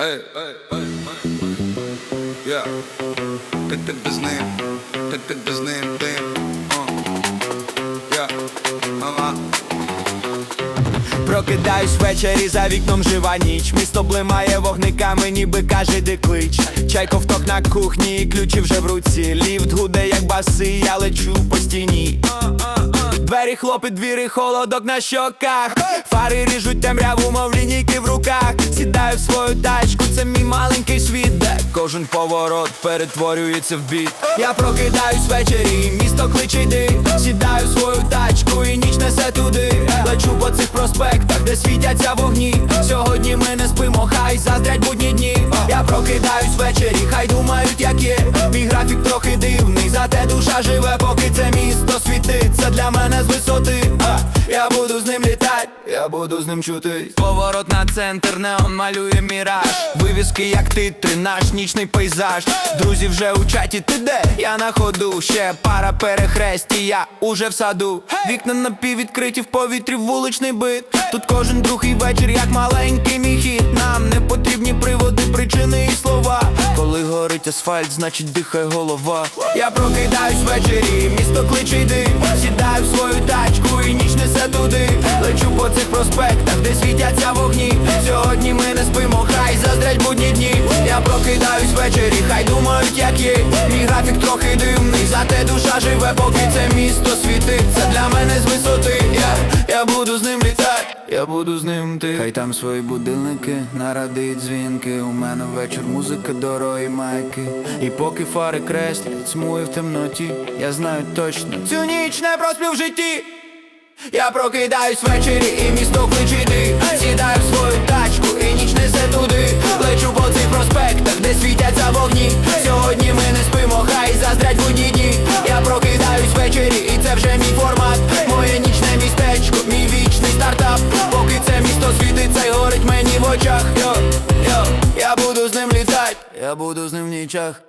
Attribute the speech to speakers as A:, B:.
A: Ей, ей, ей. Я. Ти ти без ним, ти ти без ним, ти. О. Я. Ага.
B: Прокидаюсь ввечері, за вікном жива ніч Місто блимає вогниками, ніби каже де клич Чай ковток на кухні, ключі вже в руці Ліфт гуде, як баси, я лечу по стіні Двері хлопить, двірі, холодок на щоках. Фари ріжуть темряву, мов лінійки в руках. Сідаю в свою тачку, це мій маленький світ Де кожен поворот перетворюється в біт. Я прокидаюсь ввечері, місто кличе йди. Сідаю в свою тачку і ніч несе туди. Лечу по цих проспектах, де світяться вогні. Сьогодні ми не спимо, хай заздрять будні дні. Я прокидаюсь ввечері, хай думають, як є. Мій графік трохи дивний, зате душа живе, мене з висоти. А, Я буду з ним літать, я буду з ним чути Поворот на центр, неон малює міраж. Вивіски, як титри, наш нічний пейзаж. Друзі вже у чаті, ти де? Я на ходу, ще пара перехресті, я уже в саду. Вікна напіввідкриті в повітрі, вуличний бит. Тут кожен другий вечір, як маленький мій хід. Нам не потрібні приводи, причини і слова. Коли горить асфальт, значить дихає голова. Я прокидаюсь ввечері, місто кличе йди. Сідаю Лечу по цих проспектах, де світяться вогні. Сьогодні ми не спимо, хай заздрять будні дні. Я прокидаюсь ввечері, хай думають, як є. Мій графік трохи дивний, зате душа живе, поки це місто світиться для мене з висоти. Я, я буду з ним літати, я буду з ним ти. Хай там свої будильники, нарадить дзвінки. У мене вечір музика, дорогі майки. І поки фари креслять, смує в темноті Я знаю точно, цю ніч не просплю в житті я прокидаюсь ввечері і місто кличе йди Сідаю в свою тачку і ніч несе туди. Лечу по цих проспектах, де світяться вогні. Сьогодні ми не спимо, хай заздрять будні дні Я прокидаюсь ввечері і це вже мій формат. Моє нічне містечко, мій вічний стартап. Поки це місто світиться й горить мені в очах. Йо, йо, я буду з ним літать, я буду з ним в нічах